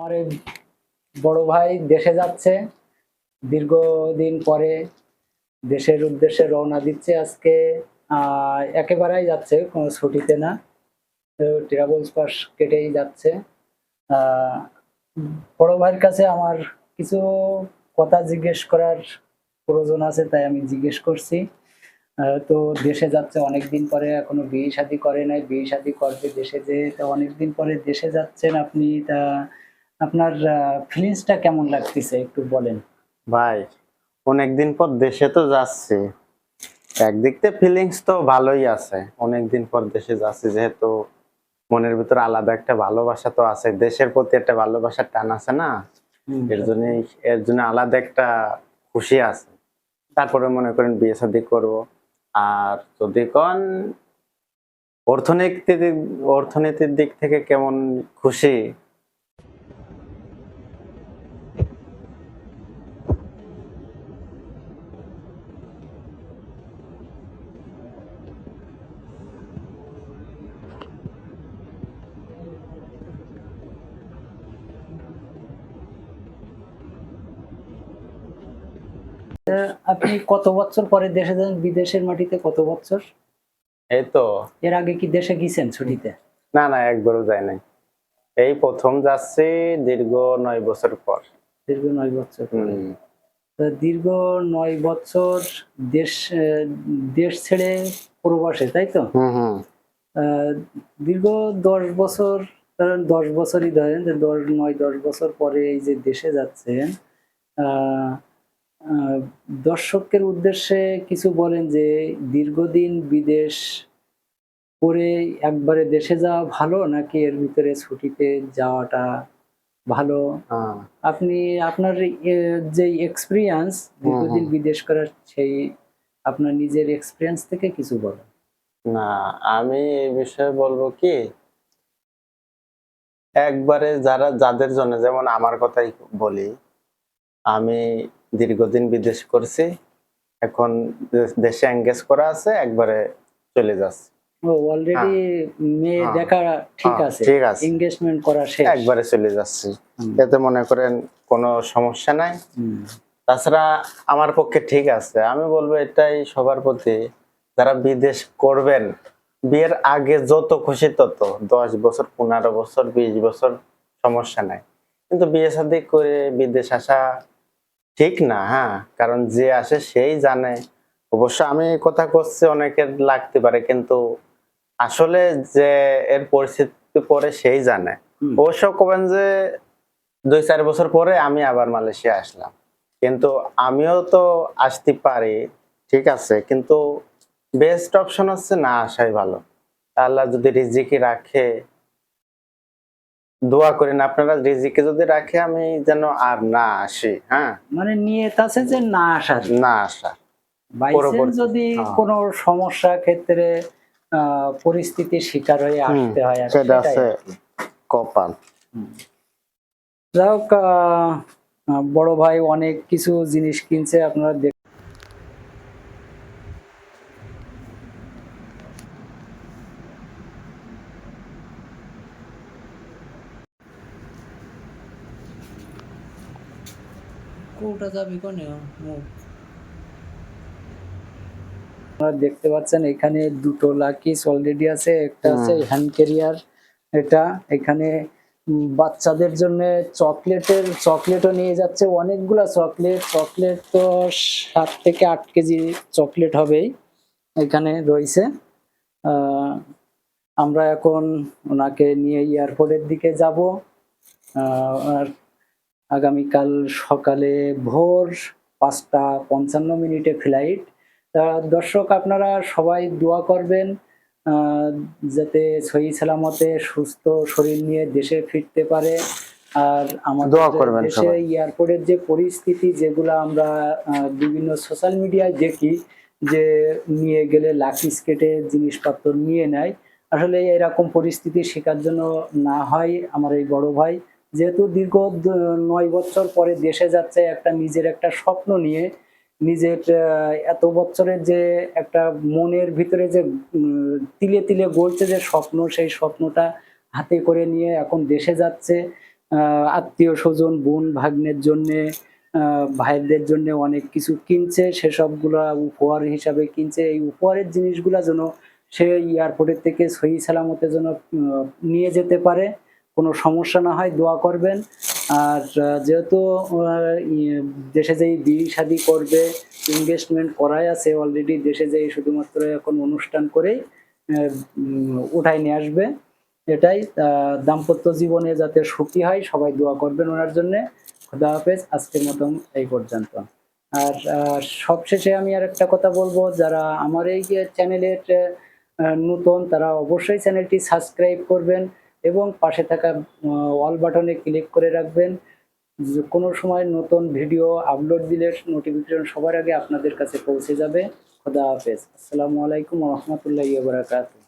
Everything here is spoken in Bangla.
আমার এই বড় ভাই দেশে যাচ্ছে, দীর্ঘদিন পরে দেশের উদ্দেশ্যে রওনা দিচ্ছে আজকে একেবারেই যাচ্ছে, কোনো ছুটিতে না। ট্রাভেলস পাস কেটেই যাচ্ছে। বড় ভাইয়ের কাছে আমার কিছু কথা জিজ্ঞেস করার প্রয়োজন আছে, তাই আমি জিজ্ঞেস করছি। তো দেশে যাচ্ছে অনেকদিন পরে, এখনও বিয়ে শাদী করে নাই। বিয়ে শাদী করবে দেশে যে অনেকদিন পরে দেশে যাচ্ছেন আপনি, তা আপনার ফিলিংসটা কেমন লাগতেছে? একটু বলেন। ভাই অনেকদিন পর দেশে তো যাচ্ছি। একদিক থেকে ফিলিংস তো ভালোই আছে। অনেকদিন পর দেশে যাচ্ছি যেহেতু মনের ভিতরে আলাদা একটা ভালোবাসা তো আছে। দেশের প্রতি একটা ভালোবাসার টান আছে না? এর জন্য এর জন্য আলাদা একটা খুশি আছে। তারপরে মনে করেন বিয়ে শাদী করব। আর যদি কন অর্থনৈতিক অর্থনীতির দিক থেকে কেমন খুশি আপনি কত বছর পরে দেশে যান? বিদেশের মাটিতে কত বছর? এই তো। এর আগে কি দেশে গিয়েছেন ছুটিতে? না না একবারও যায় নাই। এই প্রথম যাচ্ছি দীর্ঘ নয় বছর পর। দীর্ঘ নয় বছর দীর্ঘ নয় বছর দেশ দেশ ছেড়ে প্রবাসে তাই তো? হুম হুম। আহ, দীর্ঘ দশ বছর ধরেন দশ বছরই ধরেন যে দশ নয় দশ বছর পরে এই যে দেশে যাচ্ছেন আহ, দর্শকের উদ্দেশ্যে কিছু বলেন যে দীর্ঘদিন বিদেশ করে একবারে দেশে যাওয়া ভালো নাকি এর ভিতরে ছুটিতে যাওয়াটা ভালো? হ্যাঁ। আপনি আপনার যে এক্সপিরিয়েন্স দীর্ঘদিন বিদেশ করার সেই আপনার নিজের এক্সপিরিয়েন্স থেকে কিছু বলেন। না আমি এই বিষয়ে বলব কি একবারে যারা যাদের জন্য যেমন আমার কথাই বলি আমি দীর্ঘদিন বিদেশ করছি এখন দেশে এঙ্গেজ করা আছে একবারে চলে যাচ্ছে। অলরেডি মেয়ে হ্যাঁ। দেখা ঠিক হ্যাঁ, আছে। ঠিক আছে। করা শেষ। একবারে চলে যাচ্ছি। এতে মনে করেন কোনো সমস্যা নাই। তাছাড়া আমার পক্ষে ঠিক আছে। আমি বলব এটাই সবার প্রতি যারা বিদেশ করবেন বিয়ের আগে যত খুশি তত দশ বছর পনেরো বছর বিশ বছর সমস্যা নাই। কিন্তু বিয়ে শাদী করে বিদেশ আসা ঠিক না হ্যাঁ কারণ যে আসে সেই জানে। অবশ্য আমি কথা করছি অনেকের লাগতে পারে কিন্তু আসলে যে এর পরিস্থিতি পরে সেই জানে। অবশ্য কবেন যে দুই চার বছর পরে আমি আবার মালয়েশিয়া আসলাম। কিন্তু আমিও তো আসতে পারি ঠিক আছে কিন্তু বেস্ট অপশন হচ্ছে না আসাই ভালো। আল্লাহ যদি রিজিকি রাখে দোয়া করেন আপনারা রিজিকে যদি রাখে আমি যেন আর না আসি হ্যাঁ? মানে নিয়ে আছে যে না আসার। না আসা। যদি হ্যাঁ। কোনো সমস্যা ক্ষেত্রে পরিস্থিতির শিকার হয়ে আসতে হয় সেটা আছে কপাল। যাই হোক আহ, বড় ভাই অনেক কিছু জিনিস কিনছে আপনারা কোটা যাবি কোনে আপনারা দেখতে পাচ্ছেন এখানে দুটো লাকিস অলরেডি আছে একটা আছে হ্যান্ড ক্যারিয়ার এটা এখানে বাচ্চাদের জন্য চকলেটের চকলেটও নিয়ে যাচ্ছে অনেকগুলা চকলেট চকলেট তো সাত থেকে আট কেজি চকলেট হবেই এখানে রয়েছে। আহ, আমরা এখন ওনাকে নিয়ে এয়ারপোর্টের দিকে যাব। আহ, আর আগামীকাল সকালে ভোর পাঁচটা পঞ্চান্ন মিনিটে ফ্লাইট। তা দর্শক আপনারা সবাই দোয়া করবেন যাতে সহি সালামতে সুস্থ শরীর নিয়ে দেশে ফিরতে পারে। আর আমাদের দেশে এয়ারপোর্টের যে পরিস্থিতি যেগুলো আমরা বিভিন্ন সোশ্যাল মিডিয়ায় দেখি যে নিয়ে গেলে লাকি স্কেটে জিনিসপত্র নিয়ে নেয়। আসলে এরকম পরিস্থিতি শেখার জন্য না হয় আমার এই বড় ভাই। যেহেতু দীর্ঘ নয় বছর পরে দেশে যাচ্ছে একটা নিজের একটা স্বপ্ন নিয়ে, নিজের এত বছরের যে একটা মনের ভিতরে যে তিলে তিলে গড়ছে যে স্বপ্ন, সেই স্বপ্নটা হাতে করে নিয়ে এখন দেশে যাচ্ছে। আত্মীয় স্বজন, বোন, ভাগ্নের জন্যে ভাইদের জন্য অনেক কিছু কিনছে, সেসবগুলা উপহার হিসাবে কিনছে। এই উপহারের জিনিসগুলা যেন সে এয়ারপোর্টের থেকে সহি সালামতে যেন নিয়ে যেতে পারে। কোনো সমস্যা না হয়, দোয়া করবেন। আর যেহেতু দেশে যেই বিয়ে শাদি করবে ইনভেস্টমেন্ট করাই আছে অলরেডি দেশে যেই শুধুমাত্র এখন অনুষ্ঠান করেই উঠাই নিয়ে আসবে, এটাই দাম্পত্য জীবনে যাতে সুখী হয়, সবাই দোয়া করবেন ওনার জন্যে। খুদা হাফেজ, আজকের মতন এই পর্যন্ত। আর সবশেষে আমি আর একটা কথা বলব, যারা আমার এই চ্যানেলের নতুন, তারা অবশ্যই চ্যানেলটি সাবস্ক্রাইব করবেন। এবং পাশে থাকা অল বাটনে ক্লিক করে রাখবেন। কোনো সময় নতুন ভিডিও আপলোড দিলে নোটিফিকেশন সবার আগে আপনাদের কাছে পৌঁছে যাবে। খোদা হাফেজ। আসসালামু আলাইকুম রহমতুল্লাহ বারাকাতুহ।